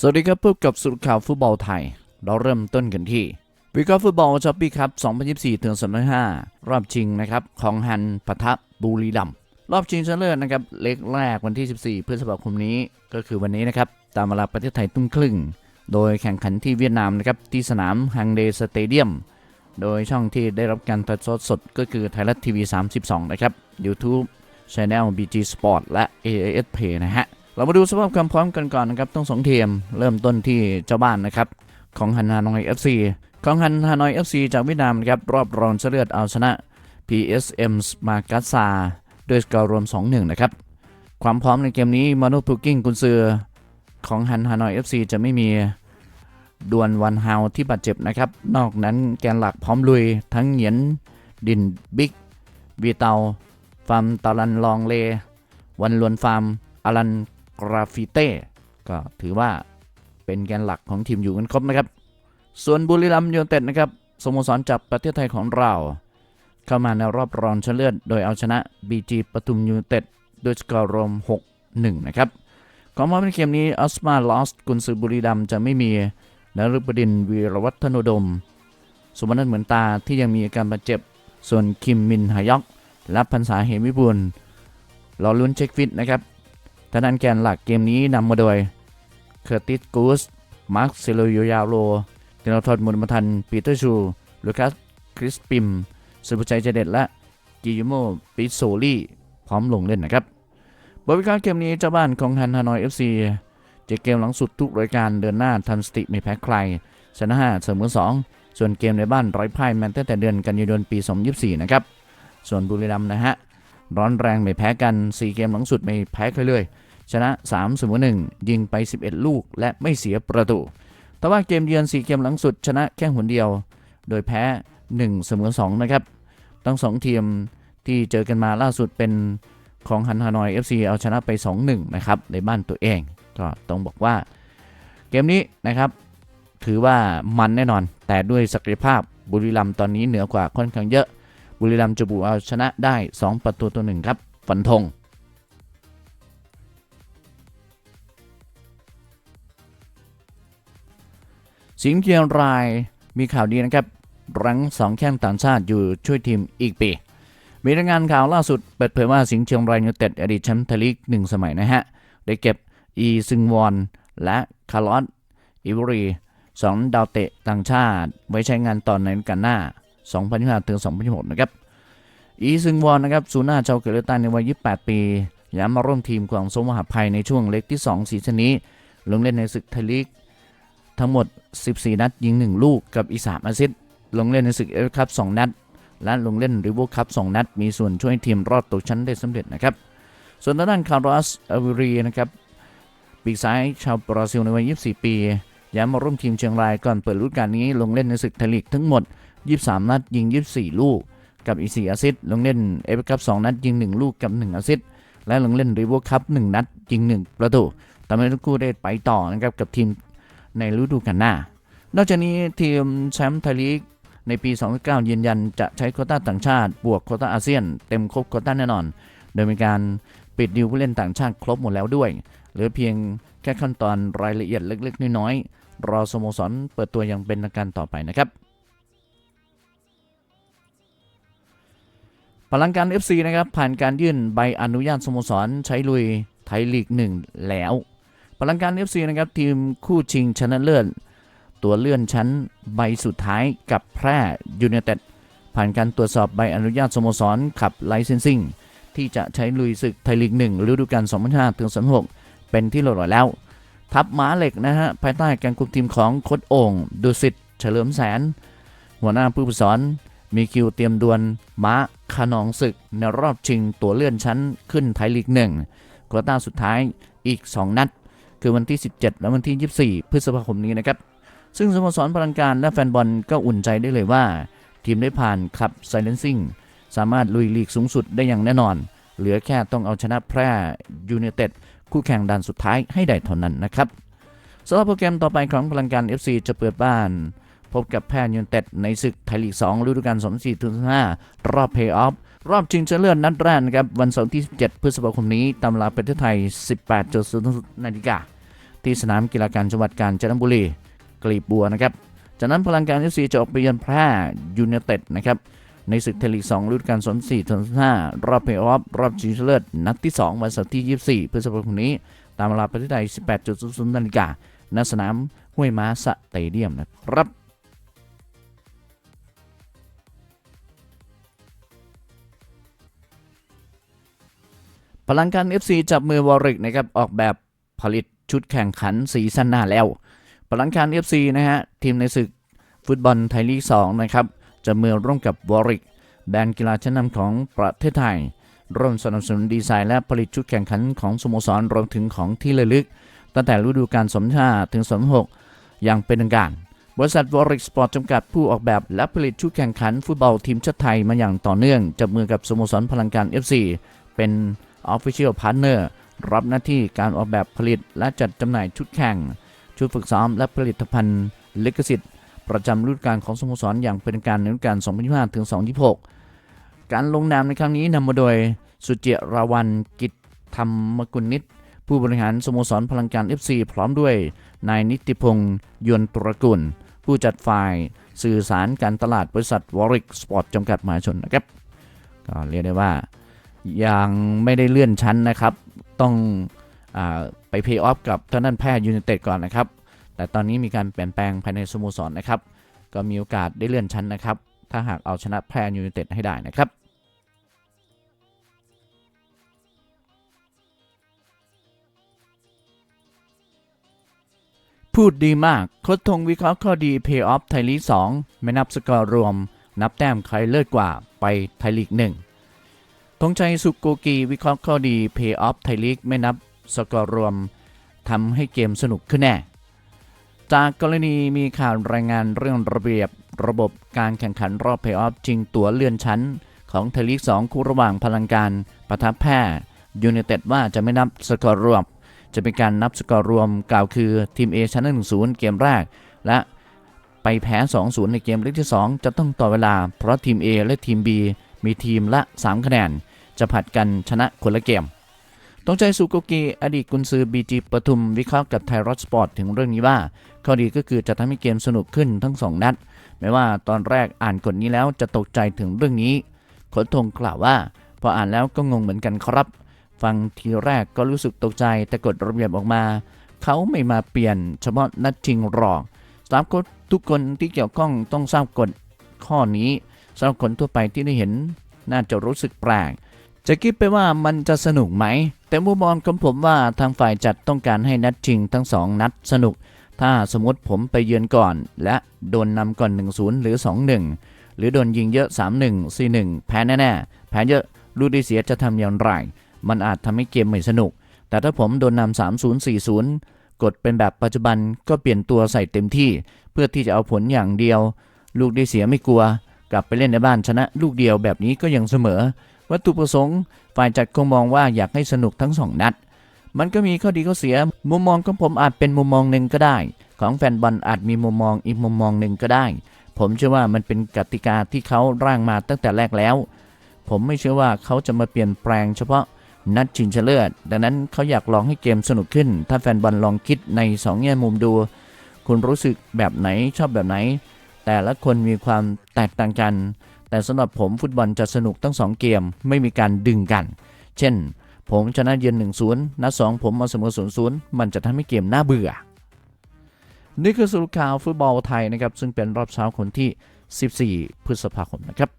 สวัสดีครับพบกับสุดข่าวฟุตบอลไทย เราเริ่มต้นกันที่วิกอฟุตบอลช้อปปี้ครับ2024ถึง2025รอบชิงนะครับของฮันปะทะบุรีรัมรอบชิงชนะเลิศนะครับเล็กแรกวันที่ 14 พฤษภาคมนี้ก็คือวันนี้นะครับตามเวลาประเทศไทยตุ้มครึ่ง โดยแข่งขันที่เวียดนามนะครับที่สนามฮังเดสเตเดียมโดยช่องที่ได้รับการถ่ายทอดสดก็คือไทยรัฐทีวี 32 นะครับ YouTube Channel BG Sport และ AAS Play นะฮะ เรามาดูสภาพความพร้อมกันก่อนนะครับต้องสองทีมเริ่มต้นที่เจ้าบ้านนะครับ ของฮันฮานอย FC ของฮันฮานอย FC จากเวียดนามนะครับรอบรองชนะเลิศเอาชนะ PSM มากัสซาด้วยสกอร์รวม 2-1 นะครับ ความพร้อมในเกมนี้มานุพูกิ้งกุนซือของฮันฮานอย FC จะไม่มีดวนวันฮาวที่บาดเจ็บนะครับ นอกนั้นแกนหลักพร้อมลุย ทั้งเหยียน ดินบิ๊กวีเตาฟาร์มตาลันลองเล วันลวนฟาร์มอลัน กราฟิเต้ ก็ถือว่าเป็นแกนหลักของทีมอยู่กันครบนะครับ ส่วนบุรีรัมย์ยูไนเต็ดนะครับสโมสรจากประเทศไทยของเรา เข้ามาในรอบรองชนะเลิศโดยเอาชนะ BG ปทุมยูไนเต็ดด้วยสกอร์รวม 6-1 นะครับก่อนมาเป็นเกมนี้ออสมาลอสกุนซือบุรีรัมย์จะไม่มีนฤบดินวีรวัฒนดมสมนันเหมือนตาที่ยังมีอาการบาดเจ็บ ส่วนคิมมินฮายอก และพันษาเหมวิบูลย์รอลุ้นเช็คฟิตนะครับ ทางด้านแกนหลักเกมนี้นำมาโดยเคอร์ติสกูสมาร์คเซโลโยยาโรเทนอทอดมุนมาทันปีเตอร์ชูลูคัสคริสปิมสุภชัยเจเด็ดและกิยโมปิโซลี่พร้อมลงเล่นนะครับบริการเกมนี้เจ้าบ้านของฮันฮานอยเอฟซีจะเกมหลังสุดทุกรายการเดินหน้าทันสติไม่แพ้ใคร ชนะ5เสมอ2 ส่วนเกมในบ้านไร้พ่ายแมนตั้งแต่เดือนกันยายนปี 2024 นะครับ ส่วนบุรีรัมย์นะฮะ ร้อนแรงไม่แพ้กัน 4 เกมหลังสุดไม่แพ้ใครเลย ชนะ3เสมอ1ยิงไป 11 ลูกและไม่เสียประตู แต่ว่าเกมเยือน 4 เกมหลังสุดชนะแค่หนเดียว โดยแพ้ 1 เสมอ2นะครับ ทั้ง 2 ทีมที่เจอกันมาล่าสุดเป็นของฮันฮานอย FC เอาชนะไป 2-1 นะครับในบ้านตัวเอง ก็ต้องบอกว่าเกมนี้นะครับถือว่ามันแน่นอน แต่ด้วยศักยภาพบุรีรัมย์ตอนนี้เหนือกว่าค่อนข้างเยอะ บุรีรัมย์จะบุกเอาชนะได้ 2 ประตูตัวหนึ่งครับฟันธงสิงห์เชียงรายมีข่าวดีนะครับรั้งสองแข้งต่างชาติอยู่ช่วยทีมอีกปี มีรายงานข่าวล่าสุดเปิดเผยว่าสิงห์เชียงรายยูเต็ดอดีตแชมป์ไทยลีกหนึ่งสมัยนะฮะ ได้เก็บอีซึงวอน และคาร์ลอสอิวรีสองดาวเตะต่างชาติ ไว้ใช้งานตอนในฤดูกาลหน้า 2025ถึง2026นะครับอีซึงวอนนะครับศูนย์หน้าชาวเกาหลีใต้ในวัย 28 ปีย้ายมาร่วมทีมของสมมหาภัยในช่วงเล็กที่ 2 สีชนนี้ ลงเล่นในศึกไทยลีก ทั้งหมด 14 นัด ยิง 1 ลูกกับอีสามอาซิตลงเล่นในศึกเอฟคัพ2นัด และลงเล่นริเวอร์คัพ2นัด มีส่วนช่วยทีมรอดตกชั้นได้สำเร็จนะครับ ส่วนด้านคาร์ลอสอวิรีนะครับปีกซ้ายชาวบราซิลในวัย 24 ปีย้ายมาร่วมทีมเชียงรายก่อนเปิดฤดูกาลนี้ลงเล่นในศึกไทยลีกทั้งหมด 23 นัด ยิง 24 ลูก กับอี4อาซิสต์ลงเล่นเอฟคัพ2นัด ยิง 1 ลูกกับ1อาซิสต์และลงเล่นริเวอร์คัพ1นัด ยิง 1 ประตูทำให้ทั้งคู่ได้ไปต่อนะครับกับทีมในฤดูกาลหน้า นอกจากนี้ทีมแชมป์ไทยลีกในปี 2009 ยืนยันจะใช้โคต้าต่างชาติ บวกโคต้าอาเซียน เต็มครบโคต้าแน่นอน โดยมีการปิดดีลผู้เล่นต่างชาติครบหมดแล้วด้วยเหลือเพียงแค่ขั้นตอนรายละเอียดเล็กๆ น้อยๆ รอสโมสรเปิดตัวอย่างเป็นทางการต่อไปนะครับ พลังการ FC นะครับผ่านการยื่นใบอนุญาตสโมสรใช้ลุยไทยลีก 1 แล้ว พลังการ FC นะครับทีมคู่ชิงชนะเลิศตัวเลื่อนชั้นใบสุดท้ายกับแพร่ยูไนเต็ดผ่านการตรวจสอบใบอนุญาตสโมสรขับไลเซนซิ่งที่จะใช้ลุยศึกไทยลีก 1 ฤดูกาล2005ถึง2006 เป็นที่เรียบร้อยแล้ว ทัพม้าเหล็กนะฮะภายใต้การคุมทีมของโค้ชโอ่งดุสิตเฉลิมแสน หัวหน้าผู้ฝึกสอน มีคิวเตรียมดวลม้าขนองศึก ในรอบชิงตัวเลื่อนชั้นขึ้นไทยลีกหนึ่งโควต้าสุดท้ายอีก 2 นัด คือวันที่ 17 และวันที่ 24 พฤษภาคมนี้นะครับ ซึ่งสโมสรพลังการและแฟนบอลก็อุ่นใจได้เลยว่า ทีมได้ผ่านขับไซเลนซิ่งสามารถลุยลีกสูงสุดได้อย่างแน่นอน เหลือแค่ต้องเอาชนะแพร่ยูไนเต็ดคู่แข่งด่านสุดท้ายให้ได้เท่านั้นนะครับสำหรับโปรแกรมต่อไปของพลังการ FC จะเปิดบ้าน พบกับแพร่ยูนเต็ดในศึกไทยลีก 2 ฤดูกาล2024ถึง5รอบเพย์ออฟรอบชิงชนะเลิศนัดแรกนะครับ วันเสาร์ที่ 17 พฤษภาคมนี้ตามเวลาประเทศไทย 18.00นาฬิกาที่สนามกีฬาการจังหวัดกาญจนบุรี กลีบบัวนะครับ จากนั้นพลังการ FC จะออกไปเยือนแพร่ยูไนเต็ดนะครับในศึกไทยลีก 2 ฤดูกาล24ถึง25รอบเพย์ออฟรอบชิงชนะเลิศนัดที่ 2 วันเสาร์ที่ 24 พฤษภาคมนี้ ตามเวลาประเทศไทย 18.00นาฬิกาณสนามห้วยม้าสเตเดียมนะครับ พลังการ FC จับมือวอริกนะครับออกแบบผลิตชุดแข่งขันสีสันหน้าแล้ว พลังการ FC นะฮะทีมในศึกฟุตบอลไทยลีก2นะครับจะมือร่วมกับวอริกแบรนด์กีฬาชั้นนำของประเทศไทย ร่วมสนับสนุนดีไซน์และผลิตชุดแข่งขันของสโมสรรวมถึงของที่ระลึก ตั้งแต่ฤดูกาล25ถึง26อย่างเป็นทางการบริษัทวอริกสปอร์ตจำกัดผู้ออกแบบและผลิตชุดแข่งขันฟุตบอลทีมชาติไทยมาอย่างต่อเนื่องจับมือกับสโมสรพลังการ FC เป็น Official Partner รับหน้าที่การออกแบบผลิตและจัดจำหน่ายชุดแข่ง ชุดฝึกซ้อมและผลิตภัณฑ์ลิขสิทธิ์ ประจำฤดูกาลของสโมสรอย่างเป็นการในฤดูกาล2025ถึง2026 การลงนามในครั้งนี้นำมาโดยสุเจราวันกิจธรรมกุลนิตผู้บริหารสโมสรพลังการ FC พร้อมด้วย นายนิติพงษ์ยวนตระกุล ผู้จัดฝ่ายสื่อสารการตลาดบริษัทวอริกสปอร์ตจำกัดมหาชนนะครับ ก็เรียกได้ว่า ยังไม่ได้เลื่อนชั้นนะครับ ต้องอไปเพย์ออฟกับทางด้นแพทย์ยูไนเต็ดก่อนนะครับ แต่ตอนนี้มีการเปลี่ยนแปลงภายในสโมสรนนะครับ ก็มีโอกาสได้เลื่อนชั้นนะครับ ถ้าหากเอาชนะแพทย์ยูไนเต็ดให้ได้นะครับพูดดีมากโค้ชทงวิเคราะห์ข้อดีเพย์ออฟไทยลีก2ไม่นับสกอร์รวม นับแต้มใครเลิศกว่าไปไทยลีก1 ธงชัยสุโกกีวิเคราะห์ข้อดี Pay Off ไทยลีกไม่นับสกอร์รวมทำให้เกมสนุกขึ้นแน่ จากกรณีมีข่าวรายงานเรื่องระเบียบระบบการแข่งขันรอบ Pay Off จริงตั๋วเลื่อนชั้น ของไทยลีก 2 คู่ระหว่างพลังการปะทะแพร่ยูไนเต็ดว่าจะไม่นับสกอร์รวม จะเป็นการนับสกอร์รวมกล่าวคือทีม A ชนะ1-0 เกมแรก และไปแพ้ 2-0 ในเกมเล็กที่ 2 จะต้องต่อเวลา เพราะทีม A และทีม B มีทีมละ 3 คะแนน จะผัดกันชนะคนละเกมต้องใจสุโกกีอดีตกุนซือบีจีปทุมวิเคราะห์กับไทยรัฐสปอร์ตถึงเรื่องนี้ว่า ข้อดีก็คือจะทำให้เกมสนุกขึ้นทั้ง2นัดแม้ว่าตอนแรกอ่านกฎนี้แล้วจะตกใจถึงเรื่องนี้ขนทงกล่าวว่า พออ่านแล้วก็งงเหมือนกันครับ ฟังทีแรกก็รู้สึกตกใจแต่กฎระเบียบออกมา เขาไม่มาเปลี่ยนเฉพาะนัดจริงหรอกสตาฟโค้ชทุกคนที่เกี่ยวข้องต้องทราบกฎข้อนี้สำหรับคนทั่วไปที่ได้เห็น น่าจะรู้สึกแปลก จะคิดไปว่ามันจะสนุกไหม แต่มุมมองของผมว่าทางฝ่ายจัดต้องการให้นัดจริงทั้งสองนัดสนุก ถ้าสมมติผมไปเยือนก่อน และโดนนำก่อน 1-0 หรือ 2-1 หรือโดนยิงเยอะ 3-1 4-1 แพ้แน่ๆ แพ้เยอะลูกได้เสียจะทำอย่างไร มันอาจทำให้เกมไม่สนุก แต่ถ้าผมโดนนำ3-0 4-0 กดเป็นแบบปัจจุบันก็เปลี่ยนตัวใส่เต็มที่ เพื่อที่จะเอาผลอย่างเดียว ลูกได้เสียไม่กลัว กลับไปเล่นในบ้านชนะ ลูกเดียวแบบนี้ก็ยังเสมอ วัตถุประสงค์ ฝ่ายจัดคงมองว่าอยากให้สนุกทั้งสองนัด มันก็มีข้อดีข้อเสีย มุมมองของผมอาจเป็นมุมมองหนึ่งก็ได้ ของแฟนบอลอาจมีมุมมองอีกมุมมองหนึ่งก็ได้ ผมเชื่อว่ามันเป็นกติกาที่เขาร่างมาตั้งแต่แรกแล้ว ผมไม่เชื่อว่าเขาจะมาเปลี่ยนแปลงเฉพาะนัดชิงชนะเลิศดังนั้นเขาอยากลองให้เกมสนุกขึ้น ถ้าแฟนบอลลองคิดในสองแง่มุมดู คุณรู้สึกแบบไหนชอบแบบไหน แต่ละคนมีความแตกต่างกัน แต่สำหรับผมฟุตบอลจะสนุกทั้งสองเกมไม่มีการดึงกัน เช่น ผมชนะเยือน1-0นัด2ผมมาเสมอ0-0มันจะทำให้เกมน่าเบื่อ นี่คือสรุปข่าวฟุตบอลไทยนะครับซึ่งเป็นรอบเช้าคนที่ 14 พฤษภาคมนะครับ